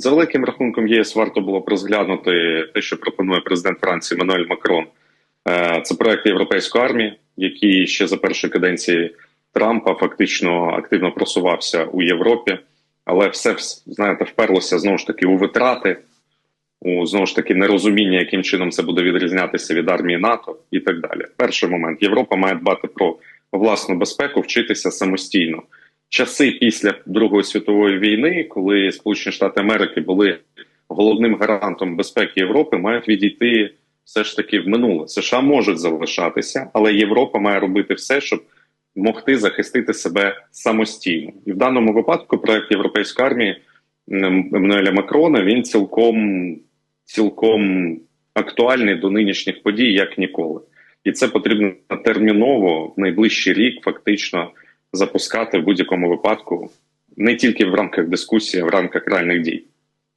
за великим рахунком ЄС варто було б розглянути те, що пропонує президент Франції Мануель Макрон. Е, Це проект європейської армії, який ще за першої каденції Трампа фактично активно просувався у Європі, але все знаєте, вперлося знову ж таки у витрати, у знову ж таки нерозуміння, яким чином це буде відрізнятися від армії НАТО і так далі. Перший момент Європа має дбати про власну безпеку, вчитися самостійно. Часи після Другої світової війни, коли Сполучені Штати Америки були головним гарантом безпеки Європи, мають відійти все ж таки в минуле. США можуть залишатися, але Європа має робити все, щоб могти захистити себе самостійно. І в даному випадку проект європейської армії Еммануеля Макрона він цілком цілком актуальний до нинішніх подій, як ніколи, і це потрібно терміново в найближчий рік, фактично запускати в будь-якому випадку не тільки в рамках дискусії, а в рамках реальних дій.